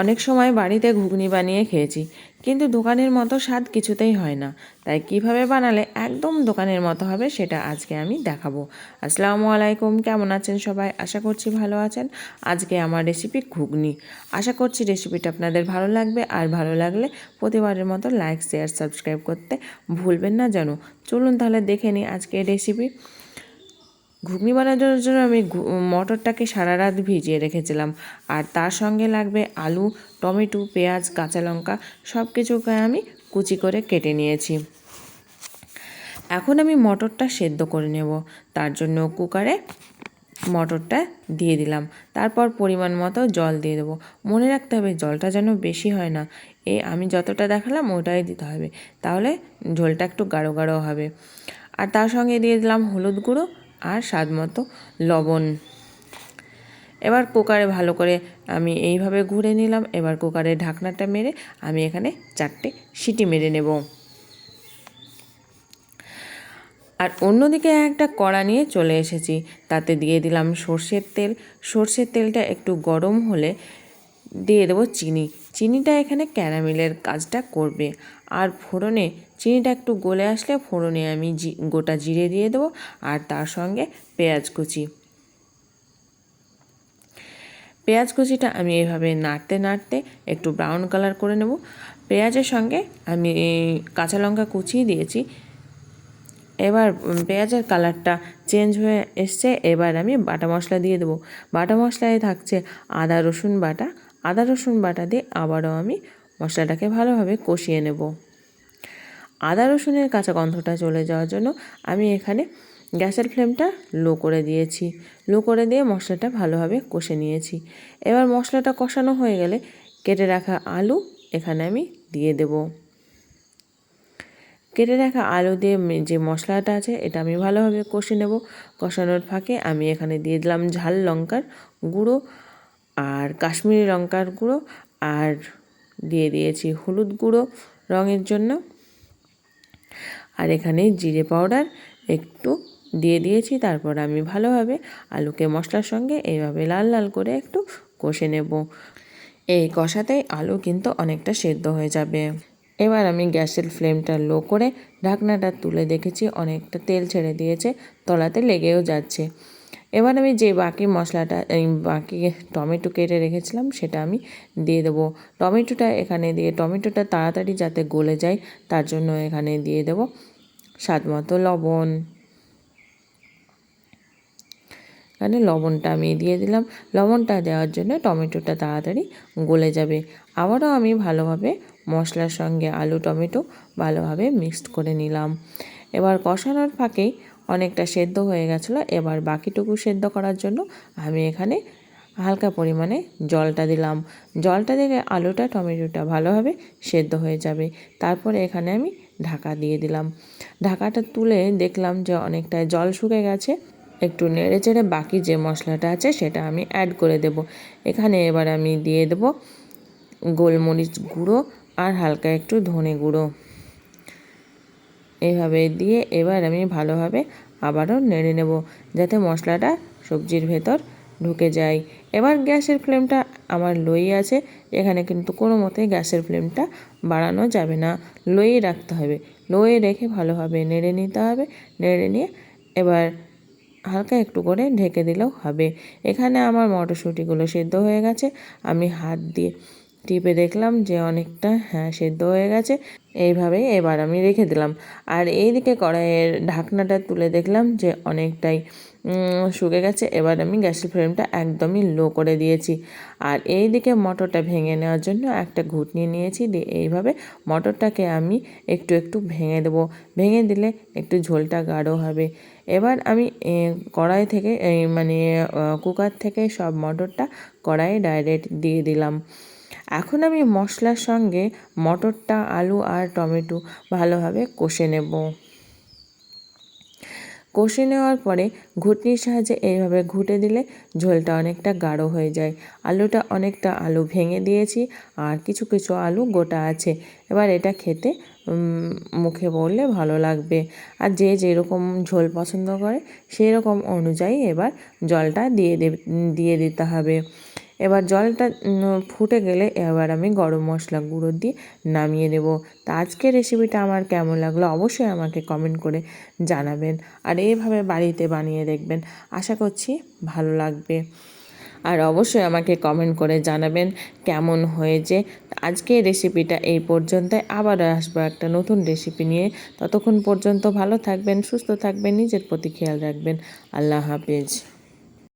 অনেক সময় বাড়িতে ঘুগনি বানিয়ে খেয়েছি, কিন্তু দোকানের মতো স্বাদ কিছুতেই হয় না। তাই কীভাবে বানালে একদম দোকানের মতো হবে সেটা আজকে আমি দেখাবো। আসসালামু আলাইকুম, কেমন আছেন সবাই? আশা করছি ভালো আছেন। আজকে আমার রেসিপি ঘুগনি। আশা করছি রেসিপিটা আপনাদের ভালো লাগবে। আর ভালো লাগলে প্রতিবারের মতো লাইক শেয়ার সাবস্ক্রাইব করতে ভুলবেন না যেন। চলুন তাহলে দেখে নিই আজকে রেসিপি ঘুগনি বানানোর জন্য আমি মটরটাকে সারা রাত ভিজিয়ে রেখেছিলাম। আর তার সঙ্গে লাগবে আলু, টমেটো, পেঁয়াজ, কাঁচা লঙ্কা সব কিছুকে আমি কুচি করে কেটে নিয়েছি। এখন আমি মটরটা সেদ্ধ করে নেব। তার জন্য কুকারে মটরটা দিয়ে দিলাম। তারপর পরিমাণ মতো জল দিয়ে দেবো। মনে রাখতে হবে জলটা যেন বেশি হয় না। এ আমি যতটা দেখালাম ওটাই দিতে হবে। তাহলে ঝোলটা একটু গাঢ় গাঢ় হবে। আর তার সঙ্গে দিয়ে দিলাম হলুদ গুঁড়ো আর স্বাদ মতো লবণ। এবার কুকারে ভালো করে আমি এইভাবে ঘুরে নিলাম। এবার কুকারে ঢাকনাটা মেরে আমি এখানে চারটে সিটি মেরে নেব। আর অন্যদিকে একটা কড়া নিয়ে চলে এসেছি। তাতে দিয়ে দিলাম সর্ষের তেল। সর্ষের তেলটা একটু গরম হলে দিয়ে দেবো চিনি। চিনিটা এখানে ক্যারামেলের কাজটা করবে। আর ফোড়নে চিনিটা একটু গলে আসলে ফোড়নে আমি জি, গোটা জিরে দিয়ে দেবো আর তার সঙ্গে পেঁয়াজ কুচি। পেঁয়াজ কুচিটা আমি এভাবে নাড়তে নাড়তে একটু ব্রাউন কালার করে নেব। পেঁয়াজের সঙ্গে আমি কাঁচা লঙ্কা কুচিয়ে দিয়েছি। এবার পেঁয়াজের কালারটা চেঞ্জ হয়ে এসছে, এবার আমি বাটা মশলা দিয়ে দেবো। বাটা মশলায় থাকছে আদা রসুন বাটা। আদা রসুন বাটা দিয়ে আবারও আমি মশলাটাকে ভালোভাবে কষিয়ে নেব। আদা রসুনের কাঁচা গন্ধটা চলে যাওয়ার জন্য আমি এখানে গ্যাসের ফ্লেমটা লো করে দিয়েছি। লো করে দিয়ে মশলাটা ভালোভাবে কষে নিয়েছি। এবার মশলাটা কষানো হয়ে গেলে কেটে রাখা আলু এখানে আমি দিয়ে দেবো। কেটে রাখা আলু দিয়ে যে মশলাটা আছে এটা আমি ভালোভাবে কষে নেব। কষানোর ফাঁকে আমি এখানে দিয়ে দিলাম ঝাল লঙ্কার গুঁড়ো আর কাশ্মীরি লঙ্কার গুঁড়ো আর দিয়ে দিয়েছি হলুদ গুঁড়ো রঙের জন্য। আর এখানে জিরে পাউডার একটু দিয়ে দিয়েছি, তারপর আমি ভালোভাবে আলুকে মশলার সঙ্গে এইভাবে লাল লাল করে একটু কষে নেব। এই কষাতেই আলু কিন্তু অনেকটা সেদ্ধ হয়ে যাবে। এবার আমি গ্যাসের ফ্লেমটা লো করে ঢাকনাটা তুলে দেখেছি, অনেকটা তেল ছেড়ে দিয়েছে, তলাতে লেগেও যাচ্ছে। এবার আমি যে বাকি মশলাটা বাকি টমেটো কেটে রেখেছিলাম, সেটা আমি দিয়ে দেবো। টমেটোটা এখানে দিয়ে, টমেটোটা তাড়াতাড়ি যাতে গলে যায়, তার জন্য এখানে দিয়ে দেবো স্বাদ মতো লবণ। এখানে লবণটা আমি দিয়ে দিলাম। লবণটা দেওয়ার জন্য টমেটোটা তাড়াতাড়ি গলে যাবে। আবারও আমি ভালোভাবে মশলার সঙ্গে আলু, টমেটো ভালোভাবে মিক্সড করে নিলাম। এবার কষানোর ফাঁকেই অনেকটা সেদ্ধ হয়ে গেছিল। এবার বাকিটুকু সেদ্ধ করার জন্য আমি এখানে হালকা পরিমাণে জলটা দিলাম। জলটা দিলে আলুটা, টমেটোটা ভালোভাবে সেদ্ধ হয়ে যাবে। তারপরে এখানে আমি ঢাকা দিয়ে দিলাম। ঢাকাটা তুলে দেখলাম যে অনেকটা জল শুকে গেছে। একটু নেড়ে চেড়ে বাকি যে মশলাটা আছে সেটা আমি অ্যাড করে দেব। এখানে এবার আমি দিয়ে দেব গোলমরিচ গুঁড়ো আর হালকা একটু ধনে গুঁড়ো। এইভাবে দিয়ে এবার আমি ভালোভাবে আবারও নেড়ে নেব যাতে মশলাটা সবজির ভেতর ঢুকে যায়। এবার গ্যাসের ফ্লেমটা আমার লোই আছে, এখানে কিন্তু কোনো মতে গ্যাসের ফ্লেমটা বাড়ানো যাবে না। লোই রাখতে হবে লোয়ে রেখে ভালোভাবে নেড়ে নিতে হবে, নেড়ে নিয়ে এবার হালকা একটু করে ঢেকে দিলেও হবে। এখানে আমার মটরশুঁটিগুলো সেদ্ধ হয়ে গেছে, আমি হাত দিয়ে টিপে দেখলাম যে অনেকটা হ্যাঁ সেদ্ধ হয়ে গেছে। এইভাবেই এবার আমি রেখে দিলাম। আর এইদিকে কড়াইয়ের ঢাকনাটা তুলে দেখলাম যে অনেকটাই শুকে গেছে। এবার আমি গ্যাসের ফ্লেমটা একদমই লো করে দিয়েছি। আর এই দিকে মটরটা ভেঙে নেওয়ার জন্য একটা ঘুটনি নিয়েছি। দিয়ে এইভাবে মটরটাকে আমি একটু একটু ভেঙে দেবো। ভেঙে দিলে একটু ঝোলটা গাঢ় হবে। এবার আমি কড়াই থেকে মানে কুকার থেকে সব মটরটা কড়াইয়ে ডাইরেক্ট দিয়ে দিলাম। এখন আমি মশলার সঙ্গে মটরটা, আলু আর টমেটো ভালোভাবে কষে নেব। কষে নেওয়ার পরে ঘুটনির সাহায্যে এইভাবে ঘুটে দিলে ঝোলটা অনেকটা গাঢ় হয়ে যায়। আলুটা অনেকটা আলু ভেঙে দিয়েছি আর কিছু কিছু আলু গোটা আছে। এবার এটা খেতে মুখে পড়লে ভালো লাগবে। আর যে যেরকম ঝোল পছন্দ করে সেই রকম অনুযায়ী এবার জলটা দিয়ে দিয়ে দিতে হবে। এবার জলটা ফুটে গেলে এবার আমি গরম মশলা গুঁড়ো দিয়ে নামিয়ে নেব। তা আজকের রেসিপিটা আমার কেমন লাগল অবশ্যই আমাকে কমেন্ট করে জানাবেন। আর এইভাবে বাড়িতে বানিয়ে দেখবেন, আশা করছি ভালো লাগবে। আর অবশ্যই আমাকে কমেন্ট করে জানাবেন কেমন হয়েছে। আজকের রেসিপিটা এই পর্যন্তই। আবার আসব একটা নতুন রেসিপি নিয়ে। ততক্ষণ পর্যন্ত ভালো থাকবেন, সুস্থ থাকবেন, নিজের প্রতি খেয়াল রাখবেন। আল্লাহ হাফেজ।